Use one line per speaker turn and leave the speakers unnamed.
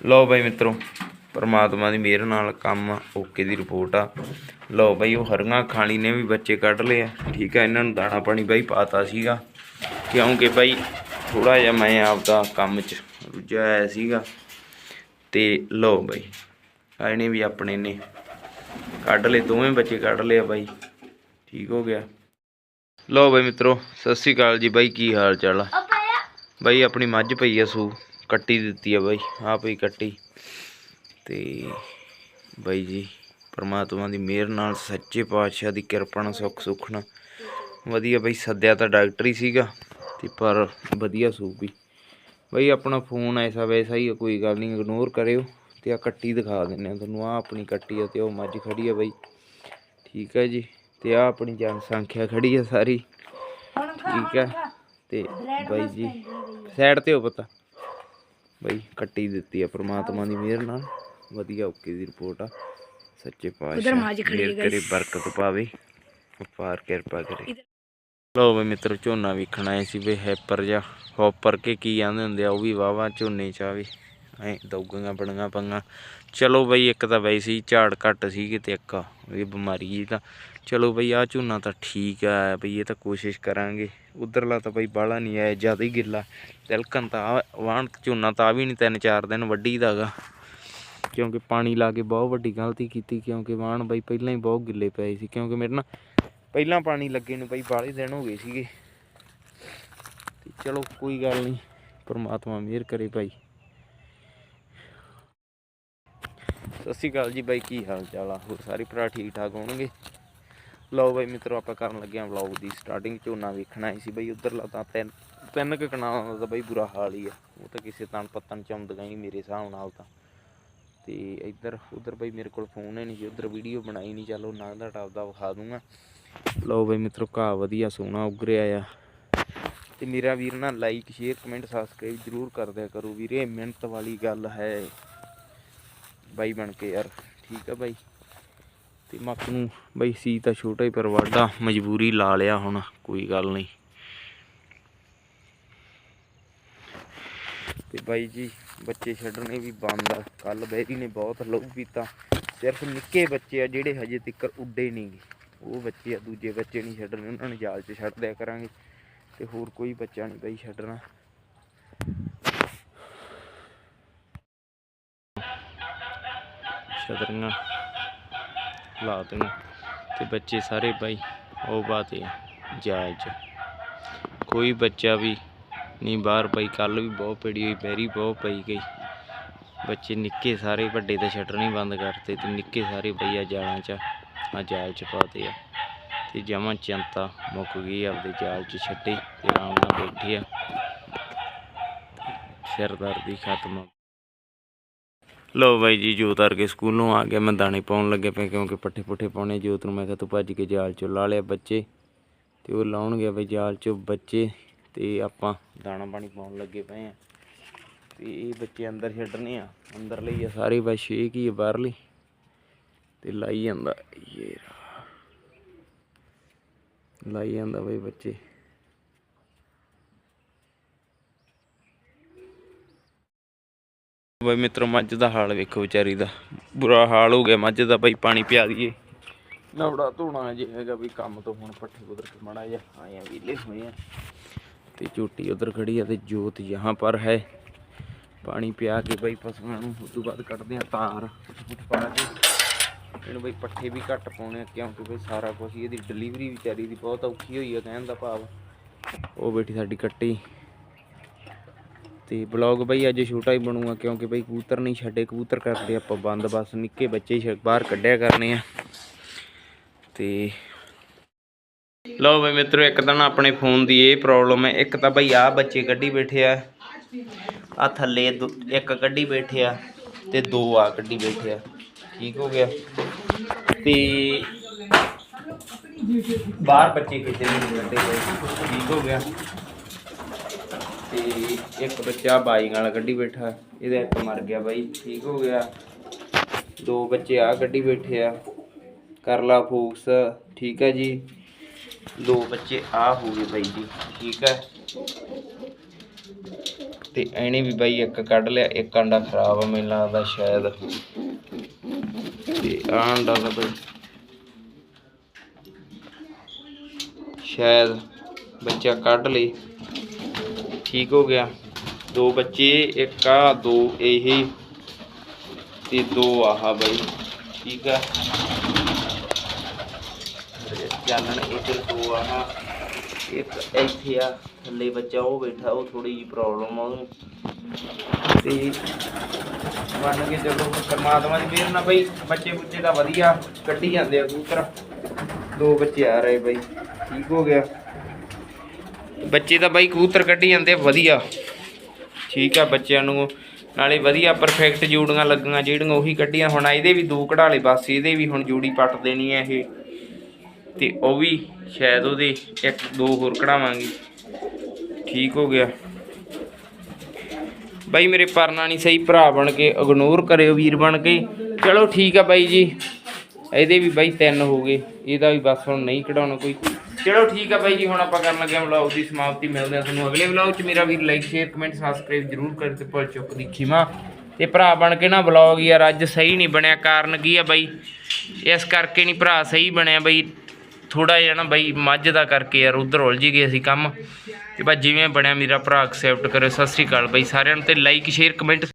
ਲਓ ਬਾਈ ਮਿੱਤਰੋ ਪਰਮਾਤਮਾ ਦੀ ਮਿਹਰ ਨਾਲ ਕੰਮ ਓਕੇ ਦੀ ਰਿਪੋਰਟ ਆ। ਲਓ ਬਾਈ ਉਹ ਹਰੀਆਂ ਖਾਣੀ ਨੇ ਵੀ ਬੱਚੇ ਕੱਢ ਲਏ ਆ। ਠੀਕ ਆ ਇਹਨਾਂ ਨੂੰ ਦਾਣਾ ਪਾਣੀ ਬਾਈ ਪਾਤਾ ਸੀਗਾ। ਕਿਉਂਕਿ ਬਾਈ ਥੋੜਾ ਜਿਹਾ ਮੈਂ ਆਪਦਾ ਕੰਮ 'ਚ ਰੁੱਝਿਆ ਹੋਇਆ ਸੀਗਾ। ਤੇ ਲਓ ਬਾਈ ਆ ਇਹਨੇ ਵੀ ਆਪਣੇ ਨੇ ਕੱਢ ਲਏ ਦੋਵੇਂ ਬੱਚੇ ਕੱਢ ਲਏ ਆ ਬਾਈ। ਠੀਕ ਹੋ ਗਿਆ। ਲਓ ਬਾਈ ਮਿੱਤਰੋ ਸਤਿ ਸ੍ਰੀ ਅਕਾਲ ਜੀ ਬਾਈ ਕੀ ਹਾਲ ਚਾਲ ਆ? ਬਾਈ ਆਪਣੀ ਮੱਝ ਪਈ ਆ ਸੂ। ਕੱਟੀ ਦਿੱਤੀ ਆ ਬਾਈ ਆ ਪਈ ਕੱਟੀ। ਤੇ ਬਾਈ ਜੀ ਪਰਮਾਤਮਾ ਦੀ ਮਿਹਰ ਨਾਲ ਸੱਚੇ ਪਾਤਸ਼ਾਹ ਦੀ ਕਿਰਪਾ ਨਾਲ ਸੁੱਖ ਸੁੱਖ ਨਾਲ। ਵਧੀਆ ਬਾਈ ਸੱਦਿਆ ਤਾਂ ਡਾਕਟਰ ਹੀ ਸੀਗਾ ਤੇ ਪਰ ਵਧੀਆ ਸੂ ਵੀ। ਬਾਈ ਆਪਣਾ ਫੋਨ ਐਸਾ ਵੈਸਾ ਹੀ ਆ, ਕੋਈ ਗੱਲ ਨਹੀਂ ਇਗਨੋਰ ਕਰਿਓ ਤੇ ਆ ਕੱਟੀ ਦਿਖਾ ਦਿੰਨੇ ਆ ਤੁਹਾਨੂੰ ਆ ਆਪਣੀ ਕੱਟੀ ਆ ਤੇ ਉਹ ਮੱਝ ਖੜੀ ਆ ਬਾਈ। ਠੀਕ ਹੈ ਜੀ ਤੇ ਆ ਆਪਣੀ ਜਨਸੰਖਿਆ ਖੜੀ ਆ ਸਾਰੀ। ਠੀਕ ਹੈ ਤੇ ਬਾਈ ਜੀ ਸਾਈਡ ਤੇ ਹੋ ਪਤਾ। ਬਾਈ ਕੱਟੀ ਦਿੱਤੀ ਆ ਪ੍ਰਮਾਤਮਾ ਦੀ ਮਿਹਰ ਨਾਲ। ਵਧੀਆ ਓਕੇ ਦੀ ਰਿਪੋਰਟ ਆ। ਸੱਚੇ ਪਾਤਸ਼ਾਹ
ਹੈ
ਕਰੇ ਬਰਕਤ ਪਾਵੇ ਅਪਾਰ ਕਿਰਪਾ ਕਰੇ। ਲੋ ਬਈ ਮਿੱਤਰ ਝੋਨਾ ਵੇਖਣ ਆਏ ਸੀ ਵੀ ਹੈਪਰ ਜਾਂ ਹੌਪਰ ਕੇ ਕੀ ਆਂਦੇ ਹੁੰਦੇ ਆ ਉਹ ਵੀ ਵਾਵਾ ਝੋਨੇ ਚ ਆਵੇ। ਐ ਦੌਗੀਆਂ ਬਣੀਆਂ ਪੰਗਾ। ਚਲੋ ਬਈ, ਇੱਕ ਤਾਂ ਵੈਸੇ ਹੀ ਝਾੜ ਘੱਟ ਸੀ ਕਿਤੇ ਇੱਕ ਇਹ ਬਿਮਾਰੀ ਜੀ ਤਾਂ। ਚਲੋ ਬਈ ਆ ਝੋਨਾ ਤਾਂ ਠੀਕ ਆ, ਬਈ ਇਹ ਤਾਂ ਕੋਸ਼ਿਸ਼ ਕਰਾਂਗੇ। ਉਧਰਲਾ ਤਾਂ ਬਈ ਬਾਹਲਾ ਨਹੀਂ ਆਇਆ, ਜ਼ਿਆਦਾ ਹੀ ਗਿੱਲਾ। ਤਿਲਕਣ ਤਾਂ ਆਹ, ਵਾਹਣ ਝੋਨਾ ਤਾਂ ਆ ਵੀ ਨਹੀਂ ਤਿੰਨ ਚਾਰ ਦਿਨ ਵੱਢੀ ਦਾਗਾ ਕਿਉਂਕਿ ਪਾਣੀ ਲਾ ਕੇ ਬਹੁਤ ਵੱਡੀ ਗਲਤੀ ਕੀਤੀ, ਕਿਉਂਕਿ ਵਾਹਣ ਬਈ ਪਹਿਲਾਂ ਹੀ ਬਹੁਤ ਗਿੱਲੇ ਪਏ ਸੀ। ਕਿਉਂਕਿ ਮੇਰੇ ਨਾਲ ਪਹਿਲਾਂ ਪਾਣੀ ਲੱਗੇ ਨੂੰ ਬਈ ਬਾਹਲੇ ਦਿਨ ਹੋ ਗਏ ਸੀਗੇ। ਤੇ ਚਲੋ, ਕੋਈ ਗੱਲ ਨਹੀਂ, ਪਰਮਾਤਮਾ ਮਿਹਰ ਕਰੇ ਭਾਈ। ਸਤਿ ਸ਼੍ਰੀ ਅਕਾਲ ਜੀ ਬਾਈ, ਕੀ ਹਾਲ ਚਾਲ ਆ? ਹੋਰ ਸਾਰੇ ਭਰਾ ਠੀਕ ਠਾਕ ਹੋਣਗੇ? ਲਓ ਬਾਈ ਮਿੱਤਰੋ, ਆਪਾਂ ਕਰਨ ਲੱਗੇ ਆਂ ਵਲੌਗ ਦੀ ਸਟਾਰਟਿੰਗ ਝੋਨਾ ਵੇਖਣਾ ਹੀ ਸੀ ਬਾਈ, ਉਧਰਲਾ ਤਾਂ ਤਿੰਨ ਤਿੰਨ ਕੁ ਕਨਾਲਾਂ ਦਾ ਤਾਂ ਬਾਈ ਬੁਰਾ ਹਾਲ ਹੀ ਆ। ਉਹ ਤਾਂ ਕਿਸੇ ਤਣ ਪੱਤਨ ਚਮਦਗਾ ਹੀ ਮੇਰੇ ਹਿਸਾਬ ਨਾਲ ਤਾਂ। ਤੇ ਇੱਧਰ, ਉਧਰ ਬਾਈ ਮੇਰੇ ਕੋਲ ਫੋਨ ਹੈ ਨਹੀਂ ਜੀ ਉਧਰ ਵੀਡੀਓ ਬਣਾਈ ਨਹੀਂ, ਚਲੋ ਨਾ ਦਾ ਵਿਖਾ ਦੂੰਗਾ। ਲਓ ਬਾਈ ਮਿੱਤਰੋ, ਘਾਹ ਵਧੀਆ ਸੋਹਣਾ ਉਗਰਿਆ ਆ। ਤੇ ਮੇਰਾ ਵੀਰ ਨਾ ਲਾਈਕ ਸ਼ੇਅਰ ਕਮੈਂਟ ਸਬਸਕ੍ਰਾਈਬ ਜਰੂਰ ਕਰ ਦਿਆ ਕਰੋ ਵੀਰੇ, ਮਿਹਨਤ ਵਾਲੀ ਗੱਲ ਹੈ। ਬਾਈ ਬਣ ਕੇ ਯਾਰ, ਠੀਕ ਆ ਬਾਈ। ਤੇ ਮੱਕ ਨੂੰ ਬਾਈ ਸੀ ਤਾਂ ਛੋਟਾ ਹੀ, ਪਰ ਵਾਢਾ ਮਜਬੂਰੀ ਲਾ ਲਿਆ ਹੁਣ, ਕੋਈ ਗੱਲ ਨਹੀਂ। ਤੇ ਬਾਈ ਜੀ, ਬੱਚੇ ਛੱਡਣੇ ਵੀ ਬੰਦ ਆ। ਕੱਲ ਬੈਰੀ ਨੇ ਬਹੁਤ ਲਹੂ ਪੀਤਾ। ਸਿਰਫ ਨਿੱਕੇ ਬੱਚੇ ਆ ਜਿਹੜੇ ਹਜੇ ਤੱਕ ਉੱਡੇ ਨਹੀਂਗੇ ਉਹ ਬੱਚੇ ਆ, ਦੂਜੇ ਬੱਚੇ ਨਹੀਂ ਛੱਡਣੇ, ਉਹਨਾਂ ਨੂੰ ਜਾਲ 'ਚ ਛੱਡ ਦਿਆ ਕਰਾਂਗੇ। ਤੇ ਹੋਰ ਕੋਈ ਬੱਚਾ ਨਹੀਂ ਬਾਈ ਛੱਡਣਾ। ਛਤਰੀਆਂ ਲਾ ਦੇਣਾ ਤੇ ਬੱਚੇ ਸਾਰੇ ਬਾਈ ਉਹ ਬਾਤੇ ਜਾਲ 'ਚ ਕੋਈ ਬੱਚਾ ਵੀ ਨਹੀਂ, ਬਾਹਰ ਪਈ ਕੱਲ ਵੀ ਬਹੁਤ ਪੜੀ ਹੋਈ ਬੈਰੀ ਬਹੁਤ ਪਈ ਗਈ। ਬੱਚੇ ਨਿੱਕੇ ਸਾਰੇ, ਵੱਡੇ ਤੇ ਛੱਡਣੇ ਬੰਦ ਕਰਤੇ ਤੇ ਨਿੱਕੇ ਸਾਰੇ ਬਈਆ ਜਾਲਾਂ 'ਚ, ਆ ਜਾਲ 'ਚ ਪਾਤੇ ਆ। ਤੇ ਜਮਾਂ ਚਿੰਤਾ ਮੁੱਕ ਗਈ ਆਪਦੇ ਜਾਲ 'ਚ ਛੱਡੇ ਤੇ ਆਰਾਮ ਨਾਲ ਬੈਠੇ ਆ। ਸਿਰ ਦਰਦੀ ਖਤਮ ਲੋ ਬਾਈ ਜੀ, ਜੋਤ ਵਰਗੇ ਸਕੂਲੋਂ ਆ ਗਿਆ, ਮੈਂ ਦਾਣੇ ਪਾਉਣ ਲੱਗੇ ਪਏ ਕਿਉਂਕਿ ਪੱਠੇ ਪੁੱਠੇ ਪਾਉਣੇ। ਜੋਤ ਨੂੰ ਮੈਂ ਕਿਹਾ, ਤੂੰ ਭੱਜ ਕੇ ਜਾਲ 'ਚੋਂ ਲਾ ਲਿਆ ਬੱਚੇ। ਤੇ ਉਹ ਲਾਉਣ ਗਿਆ ਬਈ ਜਾਲ 'ਚੋਂ ਬੱਚੇ ਤੇ ਆਪਾਂ ਦਾਣਾ ਪਾਣੀ ਪਾਉਣ ਲੱਗੇ ਪਏ ਆ। ਤੇ ਇਹ ਬੱਚੇ ਅੰਦਰ ਛੱਡਣੇ ਆ। ਅੰਦਰ ਲਈ ਆ ਸਾਰੇ ਬਸ ਛੇ ਕੀ ਆ ਬਾਹਰਲੀ। ਤੇ ਲਾਈ ਜਾਂਦਾ ਇਹ ਲਾਈ ਜਾਂਦਾ ਬਈ ਬੱਚੇ। ਬਾਈ ਮਿੱਤਰੋ, ਮੱਝ ਦਾ ਹਾਲ ਵੇਖੋ ਵਿਚਾਰੀ ਦਾ। ਬੁਰਾ ਹਾਲ ਹੋ ਗਿਆ, ਮੱਝ ਦਾ ਬਈ ਪਾਣੀ ਪਿਆ ਦਈਏ ਨਵੜਾ ਧੋਣਾ ਜੇ ਹੈਗਾ ਵੀ ਕੰਮ ਤੋਂ ਹੁਣ ਪੱਠੇ ਕੁਦਰ ਕੇ ਮੜਾ ਜਾ ਆਏ ਆ ਵਿਲੇ ਹੋਏ ਆ। ਤੇ ਝੋਟੀ ਉਧਰ ਖੜੀ ਆ ਤੇ ਜੋਤ ਯਹਾਂ ਪਰ ਹੈ। ਪਾਣੀ ਪਿਆ ਕੇ ਬਈ ਪਸ਼ੂਆਂ ਨੂੰ ਉਸ ਤੋਂ ਬਾਅਦ ਕੱਢਦੇ ਆ ਤਾਰ ਫੁੱਟ ਪਾ ਕੇ। ਇਹਨੂੰ ਬਈ ਪੱਠੇ ਵੀ ਘੱਟ ਪਾਉਣੇ ਆ, ਕਿਉਂਕਿ ਬਈ ਸਾਰਾ ਕੁਝ ਇਹਦੀ ਡਿਲੀਵਰੀ ਵਿਚਾਰੀ ਦੀ ਬਹੁਤ ਔਖੀ ਹੋਈ ਆ, ਕਹਿਣ ਦਾ ਭਾਵ। ਉਹ ਬੇਟੀ ਸਾਡੀ ਕੱਟੀ। ਤੇ ਬਲੌਗ ਬਈ ਅੱਜ ਛੋਟਾ ਹੀ ਬਣੂਗਾ ਕਿਉਂਕਿ ਬਈ ਕਬੂਤਰ ਨਹੀਂ ਛੱਡੇ, ਕਬੂਤਰ ਕਰਦੇ ਆਪਾਂ ਬੰਦ ਬਸ, ਨਿੱਕੇ ਬੱਚੇ ਹੀ ਬਾਹਰ ਕੱਢਿਆ ਕਰਨੇ ਆ। ਤੇ ਲਓ ਬਈ ਮਿੱਤਰੋ, ਇੱਕ ਤਾਂ ਨਾ ਆਪਣੇ ਫੋਨ ਦੀ ਇਹ ਪ੍ਰੋਬਲਮ ਹੈ, ਇੱਕ ਤਾਂ ਬਈ ਆ ਬੱਚੇ ਕੱਢੀ ਬੈਠੇ ਆ। ਆ ਥੱਲੇ ਦੋ- ਇੱਕ ਕੱਢੀ ਬੈਠੇ ਆ ਤੇ ਦੋ ਆ ਕੱਢੀ ਬੈਠੇ ਆ। ਠੀਕ ਹੋ ਗਿਆ। ਤੇ ਬਾਹਰ ਬੱਚੇ ਕਿਤੇ ਨਹੀਂ ਕੱਢੇ ਠੀਕ ਹੋ ਗਿਆ। ਤੇ ਇੱਕ ਬੱਚਾ ਬਾਈ ਨਾਲ ਕੱਢੀ ਬੈਠਾ, ਇਹਦਾ ਇੱਕ ਮਰ ਗਿਆ ਬਾਈ, ਠੀਕ ਹੋ ਗਿਆ। ਦੋ ਬੱਚੇ ਆ ਕੱਢੀ ਬੈਠੇ ਆ ਕਰਲਾ ਫੋਕਸ, ਠੀਕ ਹੈ ਜੀ। ਦੋ ਬੱਚੇ ਆ ਹੋ ਗਏ ਬਾਈ ਜੀ, ਠੀਕ ਹੈ ਤੇ ਇਹਨੇ ਵੀ ਬਾਈ ਇੱਕ ਕੱਢ ਲਿਆ, ਇੱਕ ਆਂਡਾ ਖਰਾਬ ਆ, ਮੈਨੂੰ ਲੱਗਦਾ ਸ਼ਾਇਦ। ਤੇ ਆਹ ਆਂਡਾ ਤਾਂ ਬਾਈ ਸ਼ਾਇਦ ਬੱਚਾ ਕੱਢ ਲਈ ਠੀਕ ਹੋ ਗਿਆ ਦੋ ਬੱਚੇ ਇੱਕ ਆ ਦੋ ਇਹ ਤੇ ਦੋ ਆਹ ਬਾਈ ਠੀਕ ਆ ਜਾਨਣ ਇੱਧਰ ਦੋ ਆਹ ਇੱਕ ਇੱਥੇ ਆ ਥੱਲੇ ਬੱਚਾ ਉਹ ਬੈਠਾ ਉਹ ਥੋੜੀ ਜਿਹੀ ਪ੍ਰੋਬਲਮ ਆ ਉਹਨੂੰ ਤੇ ਮੰਨ ਕੇ ਚੱਲੋ ਪਰਮਾਤਮਾ ਦੀ ਮਿਹਰ ਨਾਲ ਬਈ ਬੱਚੇ ਬੁੱਚੇ ਦਾ ਵਧੀਆ ਕੱਢੀ ਜਾਂਦੇ ਆ ਕਬੂਤਰ ਦੋ ਬੱਚੇ ਆ ਰਹੇ ਬਈ ਠੀਕ ਹੋ ਗਿਆ ਬੱਚੇ ਤਾਂ ਬਾਈ ਕਬੂਤਰ ਕੱਢੀ ਜਾਂਦੇ ਆ, ਵਧੀਆ। ਠੀਕ ਆ ਬੱਚਿਆਂ ਨੂੰ। ਨਾਲੇ ਵਧੀਆ ਪਰਫੈਕਟ ਜੂੜੀਆਂ ਲੱਗੀਆਂ, ਜਿਹੜੀਆਂ ਉਹੀ ਕੱਢੀਆਂ। ਹੁਣ ਇਹਦੇ ਵੀ ਦੋ ਕਢਾਲੇ ਬਸ ਇਹਦੇ ਵੀ ਹੁਣ ਜੂੜੀ ਪੱਟ ਦੇਣੀ ਹੈ ਇਹ। ਤੇ ਉਹ ਵੀ ਸ਼ਾਇਦ ਉਹਦੇ ਇੱਕ, ਦੋ ਹੋਰ ਕਢਾਵਾਂਗੇ। ਠੀਕ ਹੋ ਗਿਆ। ਬਾਈ ਮੇਰੇ ਪਰਨਾ ਨਹੀਂ ਸਹੀ ਭਰਾ ਬਣ ਕੇ ਇਗਨੋਰ ਕਰਿਓ ਵੀਰ ਬਣ ਕੇ। ਚਲੋ ਠੀਕ ਆ ਬਾਈ ਜੀ। ਇਹਦੇ ਵੀ ਬਾਈ ਤਿੰਨ ਹੋ ਗਏ। ਇਹਦਾ ਵੀ ਬਸ ਹੁਣ ਨਹੀਂ ਕਢਾਉਣਾ ਕੋਈ। ਚਲੋ ਠੀਕ ਆ ਬਾਈ ਜੀ, ਹੁਣ ਆਪਾਂ ਕਰਨ ਲੱਗੇ ਵਲੌਗ ਦੀ ਸਮਾਪਤੀ। ਮਿਲਦੇ ਆ ਤੁਹਾਨੂੰ ਅਗਲੇ ਵਲੌਗ 'ਚ। ਮੇਰਾ ਵੀਰ ਲਾਈਕ ਸ਼ੇਅਰ ਕਮੈਂਟ ਸਬਸਕ੍ਰਾਈਬ ਜਰੂਰ ਕਰ ਤੇ ਭੁੱਲ ਚੁੱਕ ਦੀ ਖਿਮਾ। ਤੇ ਭਰਾ ਬਣ ਕੇ ਨਾ ਵਲੌਗ ਯਾਰ ਅੱਜ ਸਹੀ ਨਹੀਂ ਬਣਿਆ। ਕਾਰਨ ਕੀ ਆ ਬਾਈ? ਇਸ ਕਰਕੇ ਨਹੀਂ ਭਰਾ ਸਹੀ ਬਣਿਆ ਬਾਈ। ਥੋੜਾ ਜਿਹਾ ਨਾ ਬਾਈ ਮੱਝ ਦਾ ਕਰਕੇ ਯਾਰ ਉਧਰ ਉਲਝ ਗਏ ਅਸੀਂ ਕੰਮ। ਤੇ ਬਸ ਜਿਵੇਂ ਬਣਿਆ, ਮੇਰਾ ਭਰਾ ਐਕਸੈਪਟ ਕਰਿਓ। ਸਤਿ ਸ੍ਰੀ ਅਕਾਲ ਬਾਈ ਸਾਰਿਆਂ ਨੂੰ ਤੇ ਲਾਈਕ ਸ਼ੇਅਰ ਕਮੈਂਟ